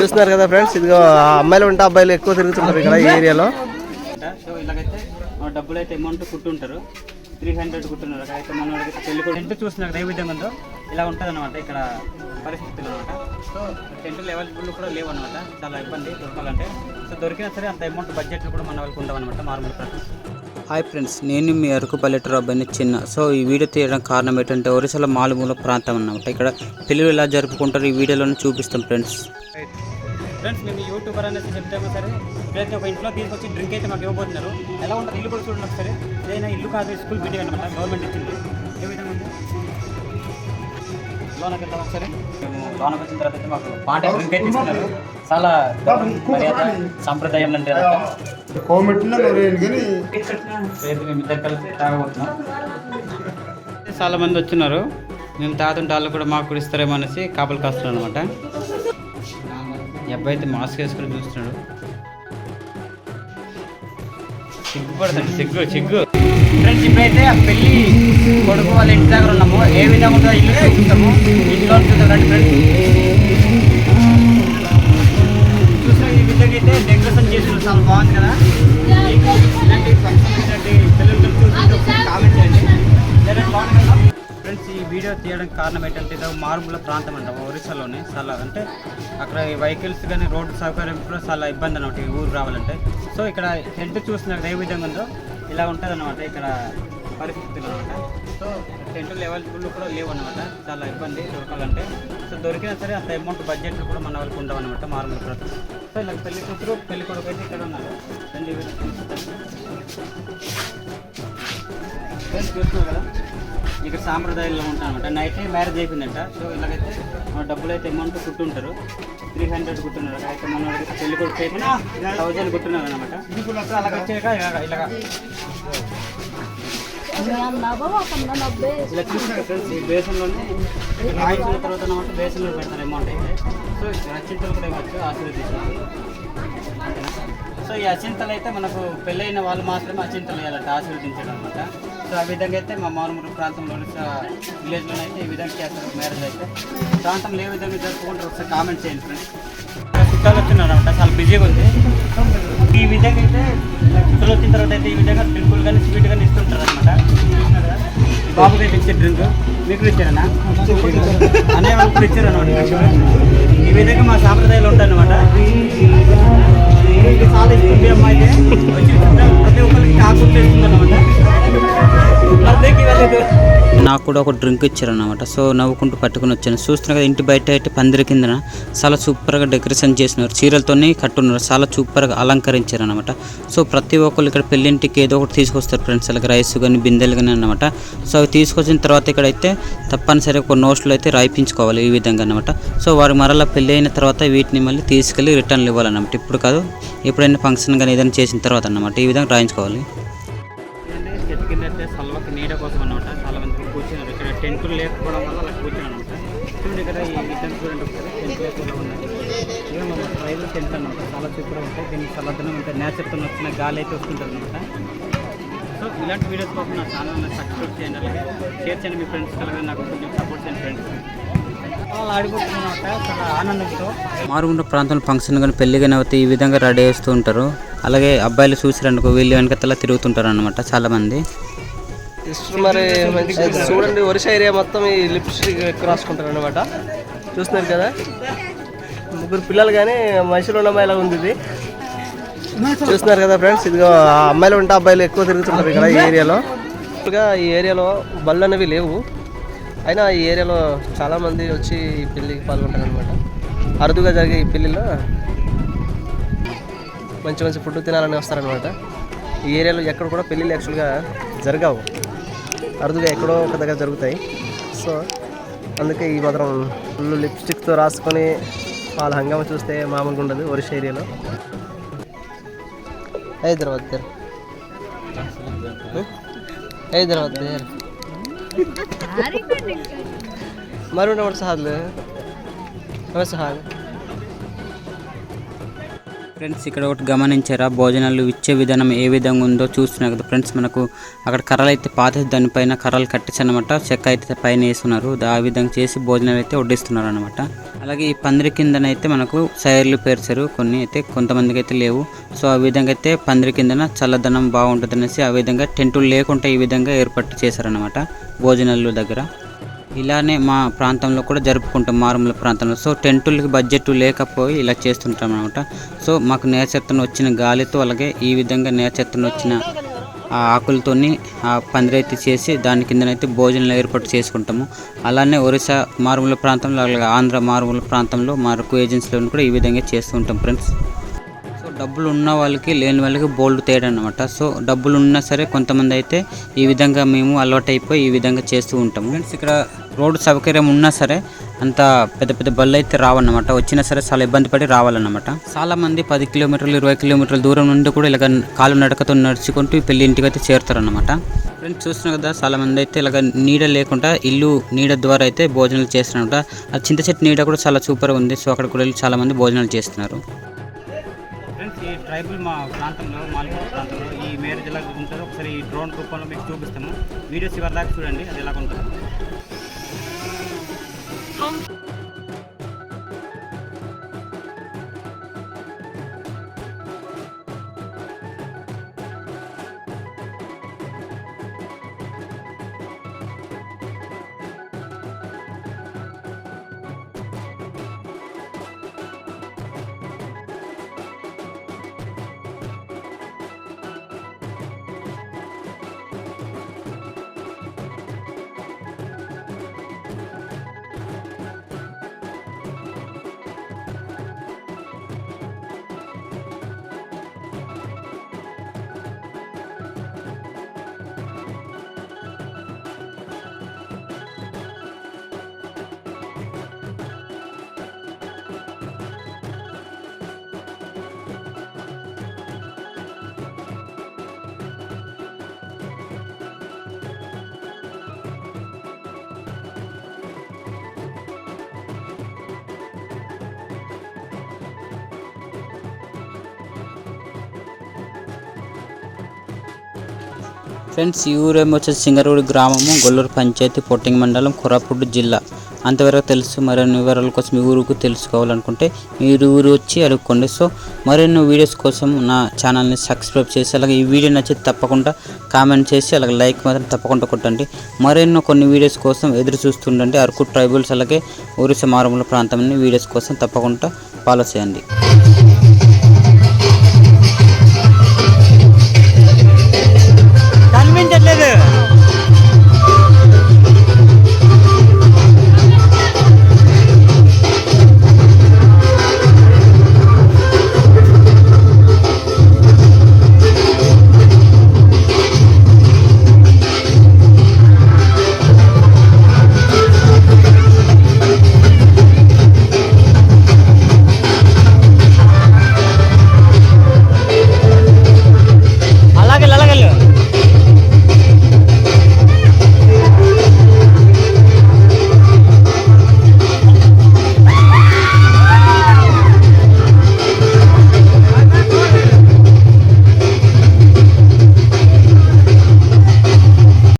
చూస్తున్నారు కదా ఫ్రెండ్స్ ఇదిగో అమ్మాయిలు ఉంటే అబ్బాయిలు ఎక్కువ తిరుగుతుంటారు ఇక్కడ ఈ ఏరియాలో. సో ఇలాగైతే డబ్బులు అయితే అమౌంట్ కుట్టుంటారు. త్రీ హండ్రెడ్ కుట్టున్నారు అక్కడైతే మన పెళ్ళి కూడా టెంట్ చూస్తున్నారు ఏ విధంగా ఉందో? ఇలా ఉంటుంది అనమాట ఇక్కడ పరిస్థితులు అనమాట సో టెంట్లు అవైలబుల్ కూడా లేవు అనమాట చాలా ఇబ్బంది దొరకాలంటే. సో దొరికినా సరే అంత అమౌంట్ బడ్జెట్లు కూడా మన వాళ్ళకి ఉండవు అనమాట నార్మల్ ప్రాసెస్ హాయ్ ఫ్రెండ్స్ నేను మీ అరకు పల్లెటూరు అబ్బాయిని చిన్న. సో ఈ వీడియో తీయడం కారణం ఏంటంటే ఒరిస్సాలో మాలుమూల ప్రాంతం అన్నమాట. ఇక్కడ పెళ్ళిళ్ళు ఎలా జరుపుకుంటారు ఈ వీడియోలోనే చూపిస్తాం ఫ్రెండ్స్ ఫ్రెండ్స్ మేము యూట్యూబర్ అనేసి చెప్తాము సరే ఇప్పుడైతే ఒక ఇంట్లో తీసుకొచ్చి డ్రింక్ అయితే మాకు ఇవ్వబోతున్నారు. ఎలా ఉంటుంది ఇల్లు కూడా చూడండి ఒకసారి. ఏదైనా ఇల్లు కాదు స్కూల్ బిల్డింగ్ అనమాట గవర్నమెంట్ ఇచ్చింది. ఏ విధంగా ఉంది? లోనకి వెళ్తాం ఒకసారి. మేము లోనకి వచ్చిన తర్వాత అయితే మాకు పాట డ్రింక్ అయితే ఇస్తున్నారు. చాలా సంప్రదాయం అంటే చాలా మంది వచ్చినారు. మేము తాగుతుంటే వాళ్ళు కూడా మాకు కూడా ఇస్తారేమో అనేసి కాపలు కాస్తున్నాడు అనమాట అబ్బాయి అయితే మాస్క్ వేసుకుని చూస్తున్నాడు. సిగ్గుపడదండి సిగ్గు సిగ్గు. ఫ్రెండ్స్ ఇప్పుడైతే ఆ పెళ్ళి కొడుకు వాళ్ళ ఇంటి దగ్గర ఉన్నాము. ఏ విధంగా ఉంటుందో ఇల్లు చూస్తాము ఇంట్లో చూద్దాం రండి ఫ్రెండ్స్ చూసిన అయితే డెకరేషన్ చేసిన చాలా బాగుంది కదా? మీకు ఇలాంటి ఫంక్షన్ ఇలాంటి పిల్లలు చూస్తుంటే కామెంట్ చేయండి లేదా బాగుంది కదా ఫ్రెండ్స్ ఈ వీడియో తీయడానికి కారణం ఏంటంటే ఇది మారుమూల ప్రాంతం అంట ఒరిస్సాలోనే చాలా అంటే అక్కడ ఈ వెహికల్స్ కానీ రోడ్డు సౌకర్యం కూడా చాలా ఇబ్బంది అనమాట ఈ ఊరు రావాలంటే. సో ఇక్కడ హెల్త్ చూసిన ఏ విధంగా ఉందో ఇలా ఉంటుంది అనమాట ఇక్కడ పరిస్థితులు అనమాట సో టెంట్లు అవైలబుల్ కూడా లేవు అనమాట చాలా ఇబ్బంది దొరకాలంటే. సో దొరికినా సరే అంత అమౌంట్ బడ్జెట్లు కూడా మన వాళ్ళకి ఉండవు అనమాట మార్మల్ ప్రతి సో ఇలా పెళ్ళి కూతురు పెళ్ళి కొడుకు అయితే ఇక్కడ ఉన్నారు. రండి చూస్తున్నావు చూస్తున్నారు కదా? ఇక్కడ సాంప్రదాయాల్లో ఉంటాను అనమాట నైట్ మ్యారేజ్ అయిపోయిందంట. సో ఇలాగైతే డబ్బులు అయితే అమౌంట్ కుట్టుంటారు. త్రీ హండ్రెడ్ కుట్టున్నారు. అయితే మన పెళ్ళి కొడుకు అయితే థౌజండ్ కుట్టున్నారు అనమాట అలాగ వచ్చాక ఇలాగ ఇలాగ. ఇలా చూస్తున్నారు ఫ్రెండ్స్ ఈ బేసన్లోనే రాయించిన తర్వాత అన్నమాట బేసన్లో పెడతారు అమౌంట్ అయితే. సో అచ్చింతలు కూడా ఇవ్వచ్చు ఆశీర్వదించాలి సో ఈ అచింతలు అయితే మనకు పెళ్ళైన వాళ్ళు మాత్రమే అచింతలు వేయాలంట ఆశీర్వదించడం అనమాట. సో ఆ విధంగా అయితే మా మారుమూరు ప్రాంతంలో విలేజ్లో అయితే ఈ విధంగా చేస్తారు మ్యారేజ్ అయితే. ప్రాంతంలో ఏ విధంగా జరుపుకుంటారు ఒకసారి కామెంట్ చేయండి ఫ్రెండ్స్ చుట్టాలు వచ్చినారు అనమాట చాలా బిజీగా ఉంది. ఈ విధంగా అయితే చుట్టాలు వచ్చిన తర్వాత అయితే ఈ విధంగా డ్రింకులు కానీ స్వీట్ కానీ ఇస్తుంటారు అనమాట బాబుకి అయితే ఇచ్చే డ్రింక్ మీకు ఇచ్చారనా? అనే వాళ్ళకి ఇచ్చారు అనమాట ఈ విధంగా మా సాంప్రదాయాలు ఉంటాయన్నమాట. చాలా ఇస్తుంది అమ్మాయి వచ్చి ప్రతి ఒక్కరికి కాకుండా ఇస్తుంది అనమాట నాకు కూడా ఒక డ్రింక్ ఇచ్చారనమాట సో నవ్వుకుంటూ పట్టుకుని వచ్చాను. చూస్తున్నా కదా ఇంటి బయట అయితే పందిరి కిందన చాలా సూపర్గా డెకరేషన్ చేసినారు. చీరలతోనే కట్టున్నారు. చాలా సూపర్గా అలంకరించారు అనమాట సో ప్రతి ఒక్కరు ఇక్కడ పెళ్ళింటికి ఏదో ఒకటి తీసుకొస్తారు ఫ్రెండ్స్. అలాగే రైస్ కానీ బిందెలు కానీ అనమాట సో అవి తీసుకొచ్చిన తర్వాత ఇక్కడైతే తప్పనిసరిగా ఒక నోట్స్లో అయితే రాయిపించుకోవాలి ఈ విధంగా అనమాట సో వారు మరలా పెళ్ళి అయిన తర్వాత వీటిని మళ్ళీ తీసుకెళ్ళి రిటర్న్లు ఇవ్వాలన్నమాట. ఇప్పుడు కాదు ఎప్పుడైనా ఫంక్షన్ కానీ ఏదైనా చేసిన తర్వాత అన్నమాట. ఈ విధంగా రాయించుకోవాలి. ఇక్కడ లేకపోవడం వల్ల అలా కూర్చున్నాను అనమాట. చూడండి ఇక్కడ ఈ విధంగా చూడండి ఒకసారి టెంట్ లేకుండా ఉన్నాయి ఇవి మన రైలు టెంట్ అనమాట. చాలా సూపర్గా ఉంటాయి దీనికి చల్లదనం ఉంటాయి. నేచర్తో వచ్చిన గాలి అయితే వస్తుంటుంది అనమాట. సో ఇలాంటి వీడియోస్ కోసం నా ఛానల్ని సబ్స్క్రైబ్ చేయండి. అలాగే షేర్ చేయండి మీ ఫ్రెండ్స్ అలాగే నాకు కొంచెం సపోర్ట్ చేయండి ఫ్రెండ్స్ మారుగుండ ప్రాంతంలో ఫంక్షన్ కానీ పెళ్ళి కానీ అయితే ఈ విధంగా రెడీ చేస్తూ ఉంటారు. అలాగే అబ్బాయిలు చూసిరనుకో వీళ్ళు వెనకతలా తిరుగుతుంటారు అనమాట చాలా సిస్టర్ మరి చూడండి ఒరిస్సా ఏరియా మొత్తం ఈ లిప్స్టిక్ ఎక్కువ రాసుకుంటారు అనమాట చూస్తున్నారు కదా? ముగ్గురు పిల్లలు కానీ మనుషులు ఉన్న అమ్మాయిలా ఉంది ఇది. చూస్తున్నారు కదా ఫ్రెండ్స్ ఇదిగో అమ్మాయిలు ఉంటే అబ్బాయిలు ఎక్కువ తిరుగుతుంటారు ఇక్కడ ఈ ఏరియాలో. ఇంకా ఈ ఏరియాలో బళ్ళు అనేవి లేవు. అయినా ఈ ఏరియాలో చాలా మంది వచ్చి ఈ పెళ్ళికి పాల్గొంటారు అనమాట అరుదుగా జరిగే ఈ పెళ్ళిలో మంచి మంచి ఫుడ్ తినాలని వస్తారనమాట ఈ ఏరియాలో ఎక్కడ కూడా పెళ్ళిళ్ళు యాక్చువల్గా జరగవు. అరుదుగా ఎక్కడో ఒక దగ్గర జరుగుతాయి. సో అందుకే ఈ మాత్రం ఫుల్ లిప్స్టిక్తో రాసుకొని వాళ్ళ హంగామా చూస్తే మామూలుగా ఉండదు ఒరిస్సా ఏరియాలో. హైదరాబాద్ దేర్ హైదరాబాద్ దేర్ మరూన వర్ష హాల్ నమస్తే హాల్ ఫ్రెండ్స్ ఇక్కడ ఒకటి గమనించారా? భోజనాలు ఇచ్చే విధానం ఏ విధంగా ఉందో చూస్తున్నారు కదా ఫ్రెండ్స్ మనకు అక్కడ కర్రలు అయితే పాత దానిపైన కర్రలు కట్టేసి అనమాట చెక్క అయితే పైన వేస్తున్నారు. ఆ విధంగా చేసి భోజనాలు అయితే వడ్డిస్తున్నారు అనమాట అలాగే ఈ పందిరి కిందనైతే మనకు సైర్లు పేర్చారు. కొన్ని అయితే కొంతమందికి అయితే లేవు. సో ఆ విధంగా అయితే పందిరి కిందన చల్లదనం బాగుంటుంది అనేసి ఆ విధంగా టెంటులు లేకుండా ఈ విధంగా ఏర్పాటు చేశారనమాట భోజనాలు దగ్గర. ఇలానే మా ప్రాంతంలో కూడా జరుపుకుంటాం మారుమూల ప్రాంతంలో. సో టెంటులకి బడ్జెట్ లేకపోయి ఇలా చేస్తుంటాం అనమాట సో మాకు నేచర్తో వచ్చిన గాలితో అలాగే ఈ విధంగా నేచర్తో వచ్చిన ఆ ఆకులతోని ఆ పందిరైతే చేసి దాని కిందనైతే భోజనాలు ఏర్పాటు చేసుకుంటాము. అలానే ఒరిస్సా మారుమూల ప్రాంతంలో అలాగే ఆంధ్ర మారుమూల ప్రాంతంలో మారుకు ఏజెన్సీలో కూడా ఈ విధంగా చేస్తూ ఉంటాం ఫ్రెండ్స్. సో డబ్బులు ఉన్న వాళ్ళకి లేని వాళ్ళకి బోల్డ్ తేడా అనమాట సో డబ్బులు ఉన్నా సరే కొంతమంది అయితే ఈ విధంగా మేము అలవాటు అయిపోయి ఈ విధంగా చేస్తూ ఉంటాము ఫ్రెండ్స్ ఇక్కడ రోడ్డు సౌకర్యం ఉన్నా సరే అంత పెద్ద పెద్ద బళ్ళు అయితే రావన్నమాట. వచ్చినా సరే చాలా ఇబ్బంది పడి రావాలన్నమాట. చాలా మంది పది కిలోమీటర్లు ఇరవై కిలోమీటర్ల దూరం నుండి కూడా ఇలాగ కాలు నడకతో నడుచుకుంటూ పెళ్ళి ఇంటికి అయితే చేరుతారన్నమాట. ఫ్రెండ్స్ చూస్తున్నాం కదా చాలా మంది అయితే ఇలాగ నీడ లేకుండా ఇల్లు నీడ ద్వారా అయితే భోజనాలు చేస్తున్నారన్నమాట. ఆ చింత చెట్టు నీడ కూడా చాలా సూపర్గా ఉంది. సో అక్కడ కూడా వెళ్ళి చాలా మంది భోజనాలు చేస్తున్నారు. ఫ్రెండ్స్ ఈ ట్రైబల్ మా ప్రాంతంలో మాల్గూడ ప్రాంతంలో ఈ మేరేజ్ ఎలా ఉంటుందో ఒకసారి ఈ డ్రోన్ రూపంలో మీకు చూపిస్తాము వీడియోస్ ఇవరి చూడండి అది ఎలా ఉంటుందో. Welcome. ఫ్రెండ్స్ ఈ ఊరేమో వచ్చేసి సింగరూడి గ్రామము గొల్లూరు పంచాయతీ పొట్టింగ్ మండలం కొరాపుడు జిల్లా. అంతవరకు తెలుసు మరిన్ని వివరాల కోసం మీ ఊరుకు తెలుసుకోవాలనుకుంటే మీరు ఊరు వచ్చి అడుక్కోండి. సో మరిన్ని వీడియోస్ కోసం నా ఛానల్ని సబ్స్క్రైబ్ చేసి అలాగే ఈ వీడియో నచ్చితే తప్పకుండా కామెంట్ చేసి అలాగే లైక్ మాత్రం తప్పకుండా కొట్టండి. మరెన్నో కొన్ని వీడియోస్ కోసం ఎదురు చూస్తుండండి. అరకు ట్రైబల్స్ అలాగే ఊరి సమారంభ ప్రాంతం వీడియోస్ కోసం తప్పకుండా ఫాలో చేయండి.